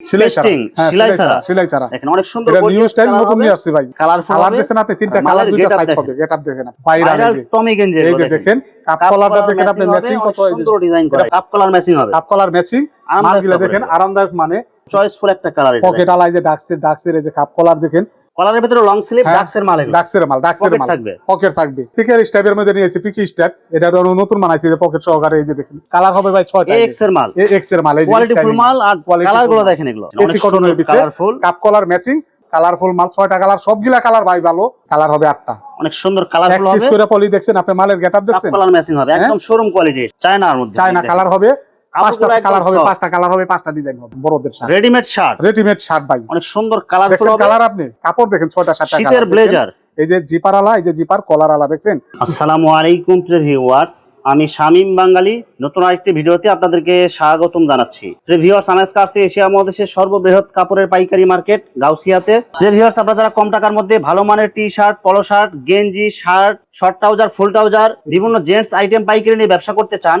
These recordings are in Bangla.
সেলাই ছাড়া সেলাই সেলাই ছাড়া ছাড়া। সেলাই ছাড়া দেখেন অনেক সুন্দর নিউ স্টাইল নতুন নিয়ে আসছে ভাই। কালার হবে। আপনি তিনটা কালার দুইটা সাইজ হবে গেটআপ দেখেন ভাইরাল Viral Tommy এই যে দেখেন। দেখেন কাপ কলারটা কলার দেখেন আপনি ম্যাচিং কত সুন্দর ডিজাইন করা। কাপ কলার ম্যাচিং হবে। কাপ কলার ম্যাচিং আরামদায়ক মালগুলা কাপড় দেখেন আরামদায়ক মানে চয়েসফুল একটা কালার এটা পকেট আলাই যে ডাক্সের ডাক্সের এই যে কাপ কলার দেখেন কলারের ভিতরে লং স্লিভ ডাক্সের মাল এগুলো। ডাক্সের মাল ডাক্সের মাল। থাকবে। পকেট থাকবে। পিকের স্টেপের মধ্যে নিয়েছি পিকি স্টেপ এটা হলো নতুন বানাইছি যে পকেট সহকারে এই যে দেখেন। কালার হবে ভাই এক্সের মাল। এক্সের মাল এই কোয়ালিটি ফুল মাল আর কালারগুলো দেখেন এগুলো। এসি কটনের ভিতরে colourful cup collar matching colourful মাল ছয়টা কালার সবগুলা কালার ভাই ভালো। কালার হবে আটটা। অনেক সুন্দর কালারফুল হবে। করে পলি দেখছেন আপনি মালের গেটআপ কাপ দেখছেন? কলার ম্যাচিং হবে হ্যাঁ? একদম শোরুম কোয়ালিটি চায়নার মধ্যে। চায়না কালার হবে। পাঁচটা কালার হবে পাঁচটা কালার হবে পাঁচটা ডিজাইন হবে বড়দের shirt readymade shirt readymade shirt ভাই। অনেক সুন্দর কালারফুল কালার আপনি? কাপড় দেখেন ছয়টা সাতটা শীতের ব্লেজার এই যে জিপার আলা এই যে জিপার কলার আলা দেখছেন? আসসালামু আলাইকুম প্রিয় ভিউয়ার্স আমি শামীম বাঙালি নতুন আরেকটি ভিডিওতে আপনাদেরকে স্বাগতম জানাচ্ছি। এশিয়া মহাদেশের সর্ববৃহৎ কাপড়ের পাইকারি মার্কেট গাউসিয়াতে। আপনারা যারা কম টাকার মধ্যে ভালো মানের টি শার্ট পলো শার্ট গেঞ্জি shirt short trouser full trouser বিভিন্ন জেন্টস আইটেম পাইকারি নিয়ে ব্যবসা করতে চান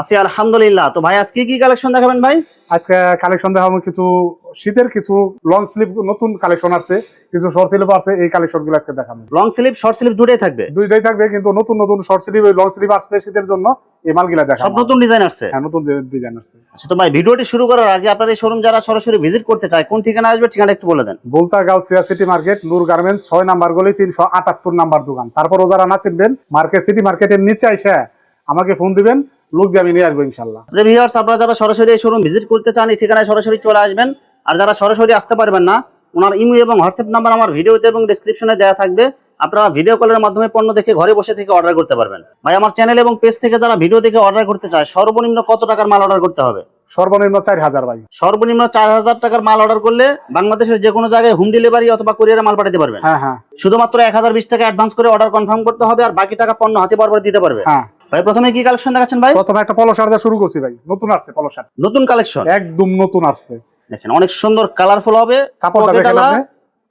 আছি আলহামদুলিল্লাহ। তো ভাই আজকে কি কালেকশন দেখাবেন ভাই? আজকে কালেকশন দেখাবো কিছু শীতের কিছু লং স্লিভ নতুন কালেকশন আছে কিছু শর্ট স্লিভ আছে এই কালেকশনগুলো আজকে দেখাবো। লং স্লিভ শর্ট স্লিভ দুটোই থাকবে? দুইটাই থাকবে কিন্তু নতুন নতুন শর্ট স্লিভ লং স্লিভ আসছে শীতের জন্য এই মালগুলা সব দেখাবো নতুন ডিজাইন আসছে? হ্যাঁ নতুন ডিজাইন আসছে। আচ্ছা তো ভাই ভিডিওটি শুরু করার আগে আপনার এই শোরুম যারা সরাসরি ভিজিট করতে চায় কোন ঠিকানা আসবে ঠিকানা একটু বলে দেন। বলতা Gausia city market Noor garment ছয় নাম্বার গলি তিনশো আটাত্তর নাম্বার দোকান। তারপর যারা না চিনবেন মার্কেট সিটি মার্কেটের নিচে আইসা আমাকে ফোন দিবেন লোক দিয়ে আমি নিয়ে আসব ইনশাল্লাহ ভিউয়ার্স আপনারা যারা সরাসরি এই শোরুম ভিজিট করতে চান এই ঠিকানায় সরাসরি চলে আসবেন। আর যারা সরাসরি আসতে পারবেন না ওনার ইমো এবং হোয়াটসঅ্যাপ নাম্বার আমার ভিডিওতে এবং ডেসক্রিপশনে দেওয়া থাকবে। আপনারা ভিডিও কলের মাধ্যমে পণ্য দেখে ঘরে বসে থেকে অর্ডার করতে পারবেন। ভাই আমার চ্যানেল এবং পেজ থেকে যারা ভিডিও দেখে অর্ডার করতে চায় সর্বনিম্ন কত টাকার মাল অর্ডার করতে হবে? সর্বনিম্ন চার হাজার ভাই। সর্বনিম্ন চার হাজার টাকার মাল অর্ডার করলে বাংলাদেশের যে কোনো জায়গায় হোম ডেলিভারি অথবা কুরিয়ারে মাল পাঠাতে পারবেন। হ্যাঁ হ্যাঁ। শুধুমাত্র এক হাজার বিশ টাকা অ্যাডভান্স করে অর্ডার কনফার্ম করতে হবে আর বাকি টাকা পণ্য হাতে পর দিতে পারবে। হ্যাঁ। ভাই প্রথমে কি কালেকশন দেখাচ্ছেন ভাই? প্রথমে একটা পলো শার্ট শুরু করছি ভাই। নতুন আসছে পলো শার্ট নতুন কালেকশন একদম নতুন আসছে। দেখেন অনেক সুন্দর কালারফুল হবে। কাপড়টা দেখেন আপনি।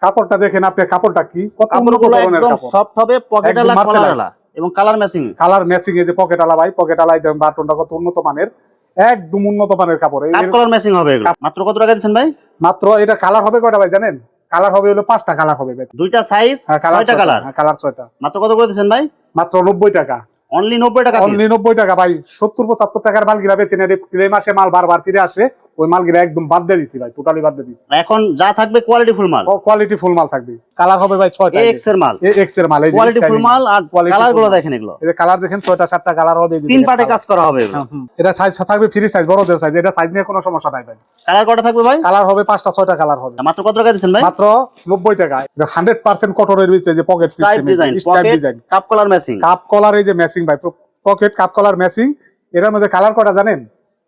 কাপড়টা দেখেন আপনি কাপড়টা কি? কত উন্নত ধরনের একদম কাপড়। সফট হবে। এবং কালার ম্যাচিং কালার ম্যাচিং এই যে পকেট আলা ভাই পকেট বাটনটা কত উন্নত মানের। একদম উন্নত মানের কাপড়। এই কালার ম্যাচিং হবে এগুলো। মাত্র কত টাকা ভাই? মাত্র এটা কালার হবে কয়টা ভাই জানেন? কালার হবে হলো পাঁচটা কালার হবে ভাই। দুইটা সাইজ হ্যাঁ কালার ছয়টা কালার কালার ছয়টা। মাত্র কত করে দিচ্ছেন ভাই? মাত্র নব্বই টাকা। অনলি নব্বই টাকা অনলি নব্বই টাকা। ভাই, সত্তর পঁচাত্তর টাকার মাল কীভাবে চেনে নেয় মাসে মাল বারবার ফিরে আসে। ওই মাল একদম বাদ দিয়ে দিছি ভাই টোটালি বাদ দিয়ে দিছি। এখন যা থাকবে কোয়ালিটি ফুল মাল? কোয়ালিটি ফুল মাল থাকবে। কালার হবে ভাই ছয়টা এক্সের মাল। এক্সের মাল কোয়ালিটি ফুল মাল আর কালারগুলো দেখেন এগুলো। এই কালার দেখেন ছয়টা সাতটা কালার হবে তিন পার্টে কাজ করা হবে। এটা সাইজ থাকবে ফ্রি সাইজ বড়দের সাইজ এটা সাইজ নিয়ে কোনো সমস্যা নাই ভাই। কালার কটা থাকবে ভাই? কালার হবে পাঁচটা ছয়টা কালার হবে। মাত্র কত টাকা দিচ্ছেন ভাই? মাত্র নব্বই টাকা। হান্ড্রেড পার্সেন্ট কটনের ভিতরে যে pocket stripe design cup colour matching cup collar এই যে ম্যাচিং ভাই পকেট কাপ কলার ম্যাচিং এটার মধ্যে কালার কটা জানেন?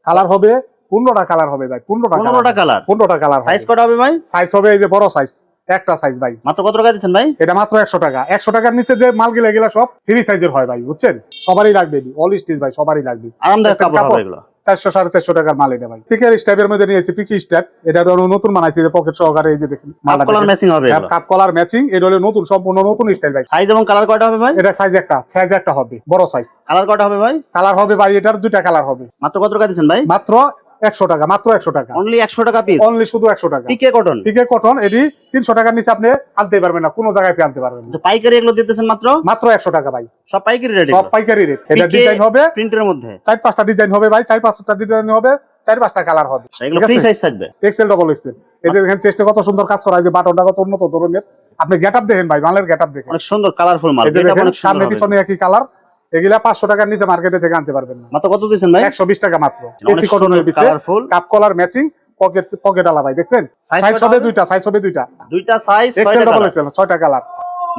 কালার হবে পনেরোটা কালার হবে ভাই পনেরোটা পনেরোটা কালার পনেরোটা কালার সাইজ কটা হবে ভাই? সাইজ হবে এই যে বড় সাইজ একটা সাইজ ভাই। মাত্র কত টাকা দিচ্ছেন ভাই? এটা মাত্র একশো টাকা। একশো টাকার নিচে যে মাল গিলা গেলা সব ফ্রি সাইজের হয় ভাই বুঝছেন? সবারই লাগবে অল স্টিচ ভাই সবারই লাগবে। আরামদায়ক কাপড় হবে এগুলো। চারশো সাড়ে চারশো টাকার মাল এটা ভাই। পিকের স্টেপের মধ্যে নিয়েছি পিকি স্টেপ এটা হলো নতুন বানাইছি যে পকেট সহকারে এই যে দেখেন কালার ম্যাচিং হবে কাপ কলার ম্যাচিং এটা হলো নতুন সম্পূর্ণ নতুন স্টাইল ভাই। সাইজ এবং কালার কয়টা হবে ভাই? এটা সাইজ একটা সাইজ একটা হবে বড় সাইজ কালার কয়টা হবে ভাই? কালার হবে ভাই এটার দুইটা কালার হবে। মাত্র কত টাকা দিচ্ছেন ভাই? মাত্র একশো টাকা মাত্র একশো টাকা। অনলি একশো টাকা পিস অনলি শুধু একশো টাকা। পিকে কটন পিকে কটন এটি তিনশো টাকার নিচে আপনি আনতে পারবেন না কোনো জায়গাতে আনতে পারবেন না। পাইকারি এগুলো দিতেছেন মাত্র? মাত্র একশো টাকা ভাই। সব পাইকারি রেট সব পাইকারি রেট এটা ডিজাইন হবে। প্রিন্টের মধ্যে? চার পাঁচটা ডিজাইন হবে ভাই চার পাঁচটা ডিজাইন হবে চার পাঁচটা কালার হবে। আচ্ছা, এগুলো ফ্রি সাইজ থাকবে? এক্সেল ডবল এক্সেল এই যে দেখেন চেষ্টা কত সুন্দর কাজ করা হয় যে বাটনটা কত উন্নত ধরনের। আপনি গেট আপ দেখেন ভাই মালের গেট আপ দেখেন। অনেক সুন্দর কালারফুল মাল। এটা অনেক সামনে পিছনে একই কালার এগুলা পাঁচশো টাকার নিচে মার্কেটে থেকে আনতে পারবেন না। মাত্র কত দিচ্ছেন ভাই? একশো বিশ টাকা মাত্র। এসি কটনের ভিতরে colourful cup collar matching pocket pocket আলা ভাই দেখছেন? সাইজ হবে? দুইটা সাইজ হবে দুইটা। দুইটা সাইজ এক্সেল ডবল এক্সেল ছয়টা কালার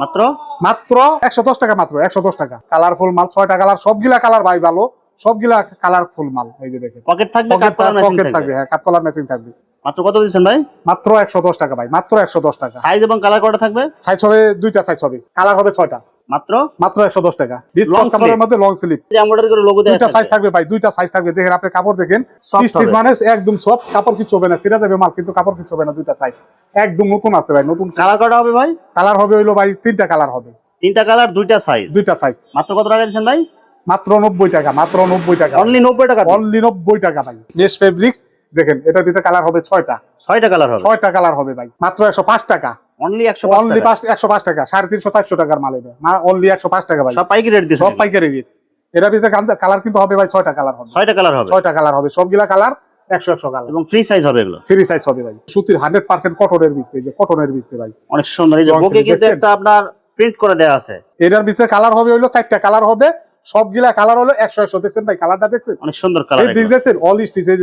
মাত্র? মাত্র একশো দশ টাকা মাত্র একশো দশ টাকা। কালারফুল মাল ছয়টা কালার সবগুলা কালার ভাই ভালো। সবগুলা কালারফুল মাল এই যে দেখেন। পকেট থাকবে pocket cup colour matching pocket থাকবে। থাকবে হ্যাঁ কাপ কলার ম্যাচিং থাকবে। মাত্র কত দিচ্ছেন ভাই? মাত্র একশো দশ টাকা ভাই মাত্র একশো দশ টাকা। সাইজ এবং কালার কটা থাকবে? সাইজ হবে দুইটা সাইজ হবে। কালার হবে ছয়টা। মাত্র? মাত্র একশো দশ টাকা। ডিসকাউন্ট কাপড়ের মধ্যে লং স্লিপ যে এমব্রয়ডারি করে লোগো দুইটা সাইজ থাকবে ভাই দুইটা সাইজ থাকবে। দেখেন আপনি কাপড় দেখেন স্টিচ মানে একদম সব কাপড় কিছু হবে না সিরা যাবে মাল কিন্তু কাপড় কিছু হবে না দুইটা সাইজ একদম নতুন আছে ভাই নতুন কালার কটা হবে ভাই? কালার হবে হইল ভাই তিনটা কালার হবে। তিনটা কালার দুইটা সাইজ দুইটা সাইজ মাত্র কত টাকা দিচ্ছেন ভাই? মাত্র নব্বই টাকা মাত্র নব্বই টাকা। অনলি নব্বই টাকা অনলি নব্বই টাকা ভাই। মেশ ফেব্রিক্স দেখেন এটার ভিতরে কালার হবে ছয়টা। ছয়টা কালার হবে? ছয়টা কালার হবে ভাই। মাত্র একশো পাঁচ টাকা। অনলি একশো অনলি পাঁচ একশো পাঁচ টাকা সাড়ে তিনশো চারশো টাকার মাল এটা। অনলি একশো পাঁচ টাকা ভাই। সব পাইকারি রেট সব পাইকারি রেট এটার ভিতরে কালার কিন্তু হবে ভাই ছয়টা কালার হবে। ছয়টা কালার হবে? ছয়টা কালার হবে। সবগুলা কালার একশো একশো কালার এবং ফ্রি সাইজ হবে এগুলো? ফ্রি সাইজ হবে ভাই। সুতির হান্ড্রেড পার্সেন্ট কটনের ভিতরে যে কটনের ভিতরে ভাই। অনেক সুন্দর। এই যে বুকে কিন্তু একটা আপনার প্রিন্ট করে দেওয়া আছে। এটার ভিতরে কালার হবে হইল চারটা কালার হবে। সবগুলা কালার হলো একশো একশো দেখছেন ভাই কালারটা দেখছেন? অনেক সুন্দর কালার এই বিজনেসের অল স্টিচ এই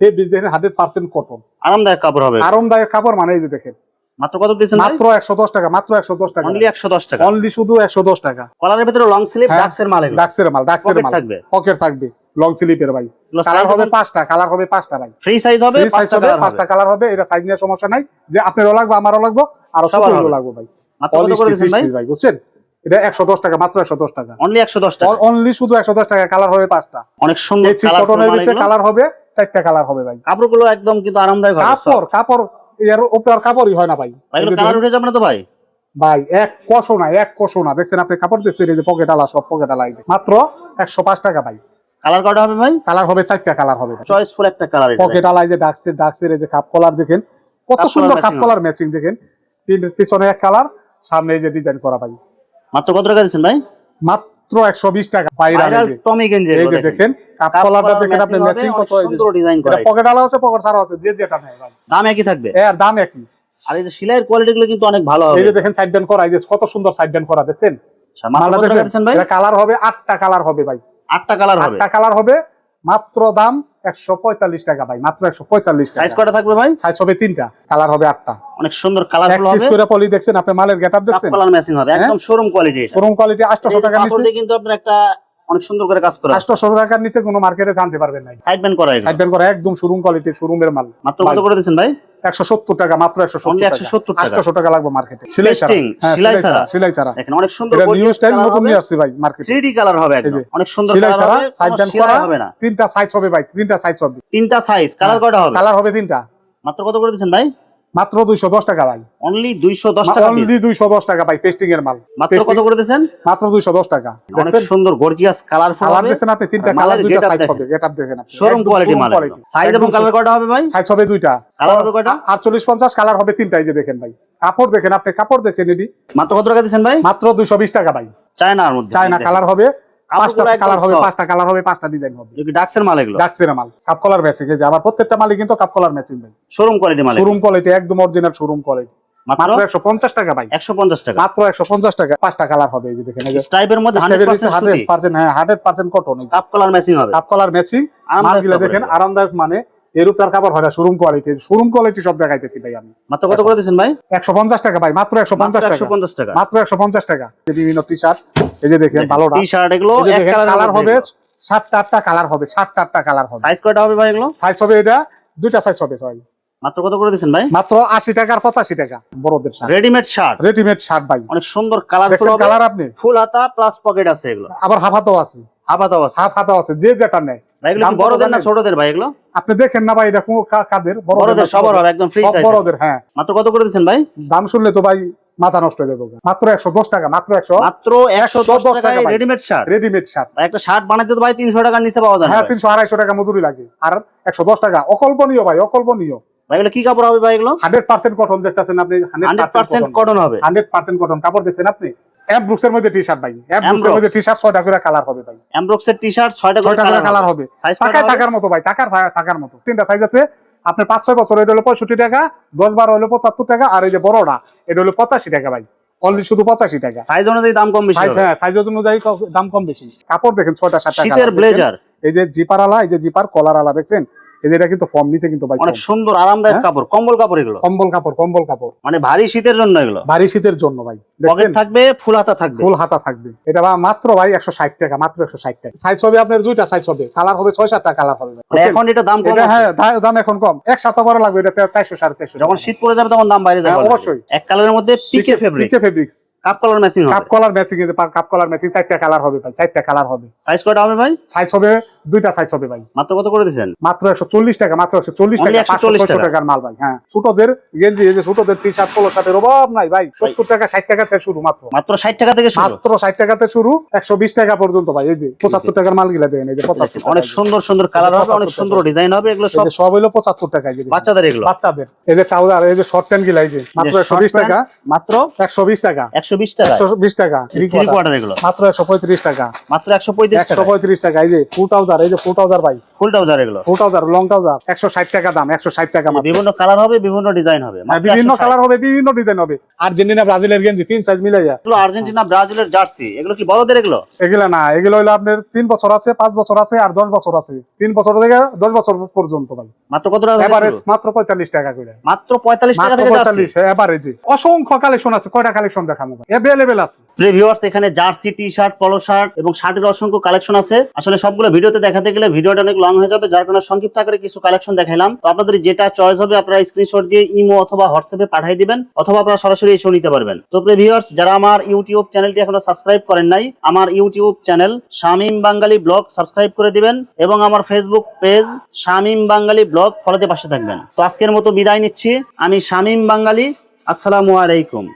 দেখেন হান্ড্রেড পার্সেন্ট কটন আরামদায়ক কাপড় হবে। আরামদায়ক কাপড় মানে এই যে দেখেন। মাত্র কত দিচ্ছেন মাত্র একশো দশ টাকা মাত্র একশো দশ টাকা। অনলি একশো দশ টাকা। অনলি শুধু একশো দশ টাকা। কলারের ভিতরে লং স্লিভ হ্যাঁ। ডাক্সের মাল ডাক্সের মাল ডাক্সের মাল। থাকবে। পকেট থাকবে। লং স্লিপের ভাই। কালার হবে এবং- পাঁচটা কালার হবে ভাই। ফ্রি সাইজ হবে হবে কালার কালার হবে। এটা সাইজ নিয়ে সমস্যা নাই। যে আপনারও লাগবে আমারও লাগবে আর সবার সবারও লাগবে ভাই। কত করে ভাই? ভাই বুঝছেন? এটা একশো দশ টাকা মাত্র একশো দশ টাকা। অনলি একশো দশ টাকা। অনলি শুধু একশো দশ টাকা কালার হবে পাঁচটা। অনেক সুন্দর এই কটনের ভিতরে কালার হবে চারটা কালার হবে ভাই। কাপড়গুলো একদম কিন্তু আরামদায়ক কাপড় কাপড় এর উপর আর কাপড়ই হয় না ভাই। কালার উঠে যাবে না তো ভাই? ভাই এক কষো না এক কষো না। দেখছেন আপনি কাপড় দেখছেন এই যে পকেট আলা সব পকেট আলা মাত্র একশো পাঁচ টাকা ভাই। কালার কটা হবে ভাই? কালার হবে চারটা কালার হবে ভাই। চয়েসফুল একটা কালার পকেট আলাই যে ডাক্সের ডাক্সের এই যে কাপ কলার দেখেন কত সুন্দর কাপ কলার ম্যাচিং দেখেন। পিছনে এক কালার সামনে এই যে ডিজাইন করা ভাই। মাত্র কত টাকা দিচ্ছেন ভাই? মাত্র একশো বিশ টাকা ভাইরাল টমি গেঞ্জি এই যে দেখেন কাপ কাপ কলারটা কলার দেখেন আপনি ম্যাচিং কত সুন্দর ডিজাইন করা। পকেট আলা আছে পকেট ছাড়া আছে যে যেটা নেয় দাম একই থাকবে? হ্যাঁ দাম একই। আর এই যে সেলাইয়ের কোয়ালিটি গুলো কিন্তু অনেক ভালো হবে এই যে দেখেন সাইড ব্যান্ড করা এই যে কত সুন্দর সাইড ব্যান্ড করা দেখছেন? আচ্ছা, মাত্র কালার হবে আটটা কালার হবে ভাই। আটটা কালার হবে। আটটা কালার হবে মাত্র দাম একশো পঁয়তাল্লিশ টাকা ভাই মাত্র একশো পঁয়তাল্লিশ সাইজ কটা থাকবে ভাই? সাইজ হবে তিনটা কালার হবে আটটা। অনেক সুন্দর কালার হবে। করে পলি দেখছেন আপনি মালের গেট আপ কাপ দেখছেন? কালার ম্যাচিং হবে একদম শোরুম কোয়ালিটি শোরুম কোয়ালিটি আটশো টাকা নিচে। কিন্তু আপনার একটা অনেক সুন্দর করে কাজ করা আটশো টাকার নিচে কোনো মার্কেটে জানতে পারবেন না সাইড ব্যান্ড করা সাইড ব্যান্ড করা একদম শোরুম কোয়ালিটি শোরুমের মাল। মাত্র কত করে দিচ্ছেন ভাই? একশো সত্তর টাকা মাত্র একশো সত্তর 170 টাকা। আটশো টাকা লাগবে মার্কেটে সিলাই ছাড়া Pasting, হ্যাঁ, সেলাই ছাড়া অনেক সুন্দর এটা নিউ স্টাইল নতুন নিয়ে আসছে ভাই মার্কেট 3D কালার হবে অনেক সুন্দর সিলাই ছাড়া হবে। সাইড ব্যান্ড করা হবে না। তিনটা সাইজ হবে ভাই তিনটা সাইজ হবে। তিনটা সাইজ কালার কয়টা হবে? কালার হবে তিনটা। মাত্র কত করে দিচ্ছেন ভাই? মাত্র দুইশো দশ টাকা ভাই। অনলি 210 টাকা অনলি দুইশো দশ টাকা ভাই পেস্টিং এর মাল। মাত্র কত করে দিচ্ছেন মাত্র দুইশো দশ টাকা। অনেক সুন্দর গর্জিয়াস কালারফুল কালার হবে। দেখছেন আপনি? তিনটা কালার দুইটা সাইজ হবে গেট আপ দেখেন আপনি। শোরুম কোয়ালিটি মাল সাইজ এবং কালার কয়টা হবে ভাই? সাইজ হবে দুইটা। Colour হবে কয়টা? আটচল্লিশ পঞ্চাশ কালার হবে তিনটা এই যে দেখেন ভাই। কাপড় দেখেন আপনি কাপড় দেখেন এটি। মাত্র কত টাকা দিচ্ছেন ভাই? মাত্র দুইশো বিশ টাকা ভাই। চায়নার মধ্যে। চায়না কালার হবে। পাঁচটা কালার হবে পাঁচটা কালার হবে পাঁচটা ডিজাইন হবে। ডাক্সের মাল এগুলো? ডাকছে মাল কাপ কলার ম্যাচিং এই যে আমার প্রত্যেকটা মালই কিন্তু কাপ কলার ম্যাচিং ভাই শোরুম কোয়ালিটি মাল শোরুম কোয়ালিটি একদম অরিজিনাল শোরুম কোয়ালিটি মাত্র? টাকা ভাই। 150 টাকা। মাত্র পাঁচটা কালার হবে এই যে দেখেন স্টাইপের মধ্যে 100% পার্সেন্ট হ্যাঁ hundred percent cotton cup collar matching হবে। কাপ কলার ম্যাচিং মালগুলো দেখেন আরামদায়ক মানে এরূপার কাপড় হয় না শোরুম কোয়ালিটি শোরুম কোয়ালিটি সব দেখাইতেছি ভাই আমি। মাত্র কত করে দিচ্ছেন ভাই? একশো পঞ্চাশ টাকা ভাই মাত্র একশো পঞ্চাশ টাকা। 150 টাকা। মাত্র একশো পঞ্চাশ টাকা। বিভিন্ন টি শার্ট এই যে দেখেন ভালোটা টি শার্ট এগুলো কালার কালার হবে সাতটা আটটা কালার হবে সাতটা আটটা কালার হবে সাইজ কয়টা হবে ভাই এগুলো? সাইজ হবে এটা দুইটা সাইজ হবে সবাই মাত্র কত করে ভাই? মাত্র আশি টাকা আর পঁচাশি টাকা বড়দের shirt readymade shirt readymade shirt ভাই। অনেক সুন্দর হবে। কালার আপনি? ফুল হাতা প্লাস পকেট আছে এগুলো। আবার হাফ হাতাও আছে। হাফাতাও আছে। হাফ হাতাও আছে যে যেটা নেয়। ভাই এগুলো দাম কি কত বড়দের না ছোটদের ভাই এগুলো? আপনি দেখেন না ভাই এটা কোন কাদের? বড়দের সবার হবে একদম ফ্রি সাইজ বড়দের হ্যাঁ। মাত্র কত করে দিচ্ছেন ভাই? দাম শুনলে তো ভাই মাথা নষ্ট হয়ে যাবে মাত্র একশো দশ টাকা মাত্র একশো মাত্র একশো দশ টাকা রেডিমেড শার্ট রেডিমেড শার্ট একটা শার্ট বানাইতে তো ভাই তিনশো টাকার নিচে পাওয়া যায় হ্যাঁ তিনশো আড়াইশো টাকা মজুরি লাগে। আর একশো দশ টাকা অকল্পনীয় ভাই অকল্পনীয়। ভাই এগুলো কি কাপড় হবে ভাই এগুলো? হান্ড্রেড পার্সেন্ট কটন দেখতেছেন আপনি হান্ড্রেড পার্সেন্ট কটন হবে। হান্ড্রেড পার্সেন্ট কটন কাপড় দেখছেন আপনি? মধ্যে টি শার্ট ভাই অ্যামব্রুক্সের মধ্যে টি শার্ট ছয়টা করে কালার হবে ভাই। টি শার্ট ছয়টা করে কালার হবে। টাকায় থাকার মতো ভাই টাকার থাকার মতো। তিনটা সাইজ আছে। আপনার পাঁচ ছয় বছর এটা হলো পঁয়ষট্টি টাকা। দশ বারো হলো পঁচাত্তর টাকা। আর এই যে বড়টা এটা হলো পঁচাশি টাকা ভাই। অনলি শুধু পঁচাশি টাকা। সাইজ অনুযায়ী দাম কম বেশি হ্যাঁ সাইজ অনুযায়ী দাম কম বেশি। কাপড় দেখেন ছয়টা সাতটা শীতের ব্লেজার এই যে জিপার আলা এই যে জিপার কলার আলা দেখছেন? এটা কিন্তু ফর্ম নিচে কিন্তু ভাই অনেক সুন্দর আরামদায়ক হ্যাঁ? কাপড় কম্বল কাপড় এগুলো। কম্বল কাপড় কম্বল কাপড়। মানে ভারী শীতের জন্য এগুলো? ভারী শীতের জন্য ভাই পকেট থাকবে ফুল হাতা থাকবে? ফুল হাতা থাকবে। এটা মাত্র ভাই একশো ষাট টাকা মাত্র একশো ষাট টাকা। সাইজ হবে আপনার দুইটা সাইজ হবে। কালার হবে ছয় সাতটা কালার হবে। মানে? এখন এটা দাম কম হ্যাঁ দাম এখন কম। এক সপ্তাহ পরে লাগবে এটা চারশো সাড়ে চারশো যখন শীত পড়ে যাবে তখন দাম বাইরে যাবে হ্যাঁ, অবশ্যই। এক কালারের মধ্যে pique fabric pique fabrics cup colour matching cup collar matching cup collar matching চারটা কালার হবে ভাই চারটা কালার হবে। সাইজ কয়টা হবে ভাই? সাইজ হবে দুইটা সাইজ হবে ভাই। মাত্র কত করে দিয়েছেন? মাত্র একশো চল্লিশ টাকা মাত্র একশো চল্লিশ টাকা 140 পাঁচশো টাকার মাল ভাই হ্যাঁ। ছোটদের গেঞ্জি এই যে ছোটদের টি শার্ট পোলো শার্টের অভাব নাই ভাই। সত্তর টাকা ষাট টাকা থেকে শুরু মাত্র। মাত্র ষাট টাকা থেকে শুরু? মাত্র ষাট টাকাতে শুরু একশো বিশ টাকা পর্যন্ত ভাই এই যে পঁচাত্তর টাকার মাল গিলা দেন এই যে পঁচাত্তর অনেক সুন্দর সুন্দর কালার হবে অনেক সুন্দর ডিজাইন হবে এগুলো সব সব হইল পঁচাত্তর টাকা বাচ্চাদের এগুলো। বাচ্চাদের। এই যে ট্রাউজার এই যে শর্ট প্যান্ট গিলা এই যে মাত্র একশো বিশ টাকা। মাত্র একশো বিশ টাকা। একশো বিশ টাকা একশো বিশ টাকা থ্রি কোয়ার্টার এগুলো। মাত্র একশো পঁয়ত্রিশ টাকা। মাত্র একশো পঁয়ত্রিশ একশো পঁয়ত্রিশ টাকা এই যে ফুল ট্রাউজার এই যে ফুল ট্রাউজার ভাই। ফুল ট্রাউজার এগুলো। ফুল ট্রাউজার লং ট্রাউজার একশো ষাট টাকা দাম একশো ষাট টাকা বিভিন্ন কালার হবে বিভিন্ন ডিজাইন হবে। হ্যাঁ, বিভিন্ন কালার হবে বিভিন্ন ডিজাইন হবে। আর্জেন্টিনা ব্রাজিলের গেঞ্জি তিন সাইজ মিলাইয়া এগুলো আর্জেন্টিনা ব্রাজিলের জার্সি এগুলো কি বড়দের এগুলো? এগুলা না এগুলো হইল আপনার তিন বছর আছে পাঁচ বছর আছে আর দশ বছর আছে। তিন বছর থেকে দশ বছর পর্যন্ত ভাই। মাত্র কত টাকা এভারেজ মাত্র পঁয়তাল্লিশ টাকা করে। মাত্র পঁয়তাল্লিশ টাকা থেকে জার্সি? পঁয়তাল্লিশ এভারেজে অসংখ্য কালেকশন আছে কয়টা কালেকশন দেখাবো অ্যাভেলেবেল আছে। ভিউয়ার্স এখানে jersey T shirt polo shirt এবং শার্টের অসংখ্য কালেকশন আছে। আসলে সবগুলো ভিডিওতে দেখাতে গেলে ভিডিওটা অনেক লং হয়ে যাবে, যার কারণে সংক্ষিপ্ত আকারে কিছু কালেকশন দেখাইলাম। তো আপনাদের যেটা চয়েস হবে, আপনারা স্ক্রিনশট দিয়ে ইমো অথবা হোয়াটসঅ্যাপে পাঠিয়ে দিবেন, অথবা আপনারা সরাসরি এসেও নিতে পারবেন। তো ভিউয়ার্স যারা আমার ইউটিউব চ্যানেলটি এখনও সাবস্ক্রাইব করেন নাই, আমার YouTube channel Shamim Bangali vlog subscribe করে দিবেন এবং আমার Facebook page Shamim Bangali vlog ফলোতে পাশে থাকবেন। তো আজকের মতো বিদায় নিচ্ছি, আমি শামিম বাঙ্গালি, আসসালামু আলাইকুম।